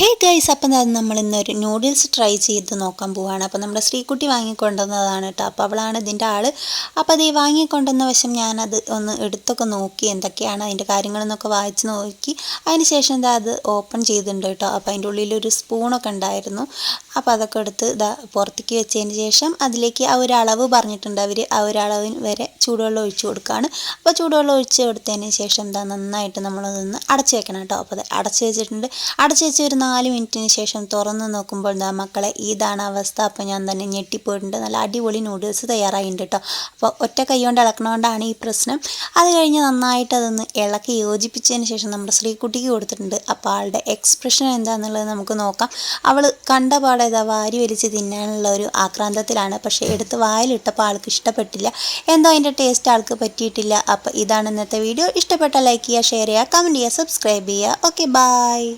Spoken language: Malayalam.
ഹേ ഗൈസ് അപ്പം നമ്മൾ ഇന്നൊരു നൂഡിൽസ് ട്രൈ ചെയ്ത് നോക്കാൻ പോവാണ്. അപ്പോൾ നമ്മുടെ ശ്രീകുട്ടി വാങ്ങിക്കൊണ്ടുവന്നതാണ് കേട്ടോ അപ്പോൾ അവളാണ് ഇതിന്റെ ആൾ അപ്പോൾ അത് ഈ വാങ്ങിക്കൊണ്ടുവന്ന വശം ഞാനത് ഒന്ന് എടുത്തൊക്കെ നോക്കി എന്തൊക്കെയാണ് അതിന്റെ കാര്യങ്ങളെന്നൊക്കെ വായിച്ച് നോക്കി. അതിന് ശേഷം എന്താ അത് ഓപ്പൺ ചെയ്തിട്ടുണ്ട് കേട്ടോ അപ്പോൾ അതിന്റെ ഉള്ളിലൊരു സ്പൂണൊക്കെ ഉണ്ടായിരുന്നു. അപ്പോൾ അതൊക്കെ എടുത്ത് ഇതാ പുറത്തേക്ക് വെച്ചതിന് ശേഷം അതിലേക്ക് ആ ഒരു അളവ് പറഞ്ഞിട്ടുണ്ട് അവർ ആ ഒരു അളവിന് വരെ ചൂടുവെള്ളം ഒഴിച്ചു കൊടുക്കുകയാണ് അപ്പോൾ ചൂടുവെള്ളം ഒഴിച്ച് കൊടുത്തതിന് ശേഷം എന്താ നന്നായിട്ട് നമ്മളതൊന്ന് അടച്ച് വെക്കണം കേട്ടോ അപ്പോൾ അത് അടച്ച് വെച്ചിട്ടുണ്ട്. അടച്ച് വെച്ച് ഒരു നാല് മിനിറ്റിന് ശേഷം തുറന്ന് നോക്കുമ്പോൾ ദാ മക്കളെ ഇതാണ് അവസ്ഥ. അപ്പോൾ ഞാൻ തന്നെ ഞെട്ടിപ്പോയിട്ടുണ്ട്. നല്ല അടിപൊളി നൂഡിൽസ് തയ്യാറായിട്ടുണ്ട് കേട്ടോ. അപ്പോൾ ഒറ്റ കൈ കൊണ്ട് ഇളക്കണോണ്ടാണ് ഈ പ്രശ്നം. അത് കഴിഞ്ഞ് നന്നായിട്ട് അതൊന്ന് ഇളക്കി യോജിപ്പിച്ചതിന് ശേഷം നമ്മുടെ ശ്രീകുട്ടിക്ക് കൊടുത്തിട്ടുണ്ട്. അപ്പോൾ ആളുടെ എക്സ്പ്രഷൻ എന്താണെന്നുള്ളത് നമുക്ക് നോക്കാം. അവൾ കണ്ട പാടെ ഇതാ വാരി വലിച്ച് തിന്നാനുള്ള ഒരു ആക്രാന്തത്തിലാണ്. പക്ഷേ എടുത്ത് വായിലിട്ടപ്പോൾ ആൾക്ക് ഇഷ്ടപ്പെട്ടില്ല. എന്തോ അതിന്റെ ടേസ്റ്റ് ആൾക്ക് പറ്റിയിട്ടില്ല. അപ്പോൾ ഇതാണ് ഇന്നത്തെ വീഡിയോ. ഇഷ്ടപ്പെട്ട ലൈക്ക് ചെയ്യുക ഷെയർ ചെയ്യുക കമന്റ് ചെയ്യുക സബ്സ്ക്രൈബ് ചെയ്യുക. Okay bye